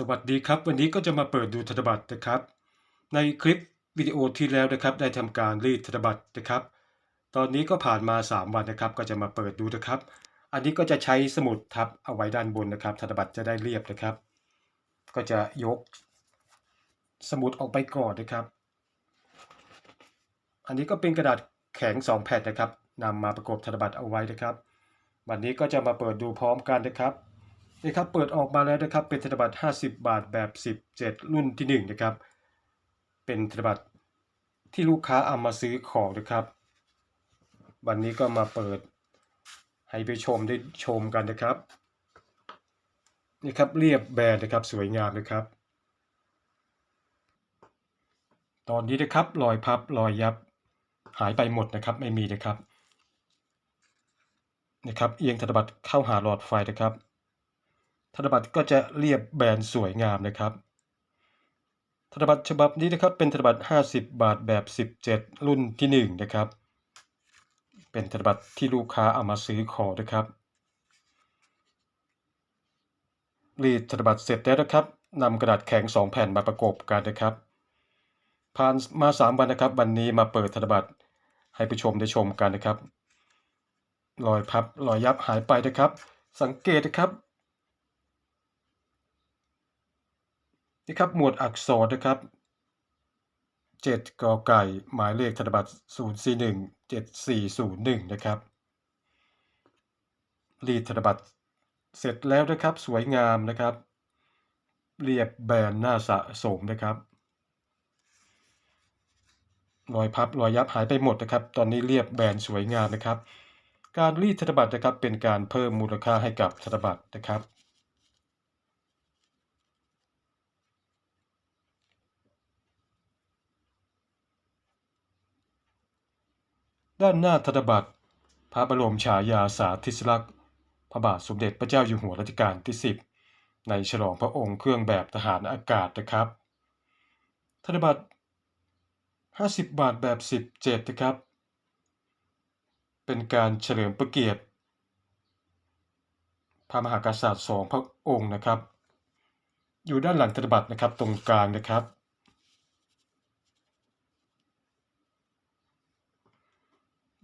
สวัสดีครับ วันนี้ก็จะมาเปิดดูธนบัตรนะครับ ในคลิปวิดีโอที่แล้วนะครับ ได้ทำการรีดธนบัตรนะครับ ตอนนี้ก็ผ่านมา 3 วันนะครับ ก็จะมาเปิดดูนะครับ อันนี้ก็จะใช้สมุดทับเอาไว้ด้านบนนะครับ ธนบัตรจะได้เรียบนะครับ ก็จะยก สมุดออกไปก่อนนะครับ อันนี้ก็เป็นกระดาษแข็ง 2 แผ่นนะครับนำมาประกบธนบัตรเอาไว้นะครับ วันนี้ก็จะมาเปิดดูพร้อมกันนะครับ นี่ครับเปิดออกมาแล้วนะครับเป็นธนบัตร 50 บาทแบบ 17 รุ่นที่ 1 นะครับ เป็นธนบัตรที่ลูกค้าเอามาซื้อของนะครับ วันนี้ก็มาเปิดให้ไปชมได้ชมกันนะครับนี่ครับเรียบแบนนะครับสวยงามนะครับ ตอนนี้นะครับรอยพับรอยยับหายไปหมดนะครับไม่มีนะครับนะครับเอียงธนบัตรเข้าหาหลอดไฟนะครับ ธนบัตรก็จะเรียบแบนสวยงามนะครับ ธนบัตรฉบับนี้นะครับเป็นธนบัตร 50 บาทแบบ 17 รุ่นที่ 1 นะครับ เป็นธนบัตรที่ลูกค้าเอามาซื้อขอนะครับรีดธนบัตรเสร็จแล้วนะครับนำกระดาษแข็ง 2 แผ่นมาประกบกันนะครับ ผ่านมา 3 วันนะครับ วันนี้มาเปิดธนบัตรให้ผู้ชมได้ชมกันนะครับรอยพับรอยยับหายไปนะครับ สังเกตนะครับ นี่ครับหมวดอักษรนะครับ7กอไก่ หมายเลขธนบัตร041 7401 นะครับรีดธนบัตรเสร็จแล้วนะครับ สวยงามนะครับ เรียบแบนหน้าสะสมนะครับ รอยพับรอยยับหายไปหมดนะครับ ตอนนี้เรียบแบนสวยงามนะครับ การรีดธนบัตรนะครับเป็นการเพิ่มมูลค่าให้กับธนบัตรนะครับ ด้านหน้าธนบัตร พระบรมฉายาสาธิสลักษณ์พระบาทสมเด็จพระเจ้าอยู่หัวรัชกาลที่ 10 ในฉลองพระองค์เครื่องแบบทหารอากาศนะครับ ธนบัตร 50 บาทแบบ 17 นะครับ เป็นการเฉลิมพระเกียรติพระมหากษัตริย์สองพระองค์นะครับ อยู่ด้านหลังธนบัตรนะครับตรงกลางนะครับ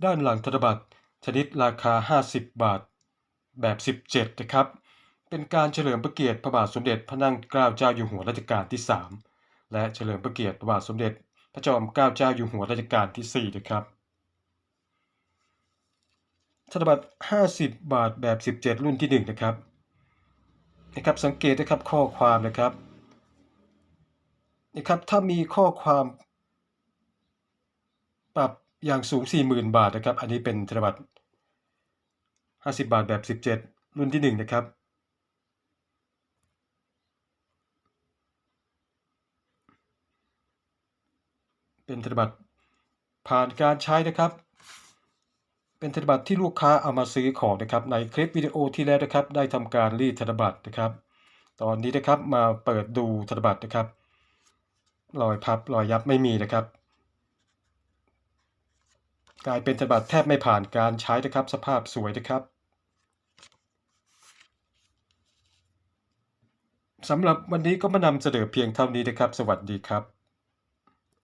ด้านหลังธนบัตรชนิดราคา 50 บาท แบบ 17 นะครับ เป็นการเฉลิมพระเกียรติพระบาทสมเด็จพระนั่งเกล้าเจ้าอยู่หัวรัชกาลที่ 3 และเฉลิมพระเกียรติพระบาทสมเด็จ พระจอมเกล้าเจ้าอยู่หัวรัชกาลที่ 4 นะครับธนบัตร 50 บาทแบบ 17 รุ่นที่ 1 นะครับนะครับสังเกตนะครับข้อความนะครับนะครับถ้ามีข้อความปรับ อย่างสูง 40,000 บาทนะครับ อันนี้เป็นธนบัตร50 บาทแบบ 17 รุ่นที่ 1 นะครับ เป็นธนบัตรผ่านการใช้นะครับ เป็นธนบัตรที่ลูกค้าเอามาซื้อของนะครับ ในคลิปวิดีโอที่แล้วนะครับ ได้ทำการรีดธนบัตรนะครับ ตอนนี้นะครับมาเปิดดูธนบัตรนะครับ รอยพับรอยยับไม่มีนะครับ กลายเป็นธนบัตรแทบไม่ผ่านการใช้นะครับ สภาพสวยนะครับสำหรับวันนี้ก็มานำเสนอเพียงเท่านี้นะครับ สวัสดีครับ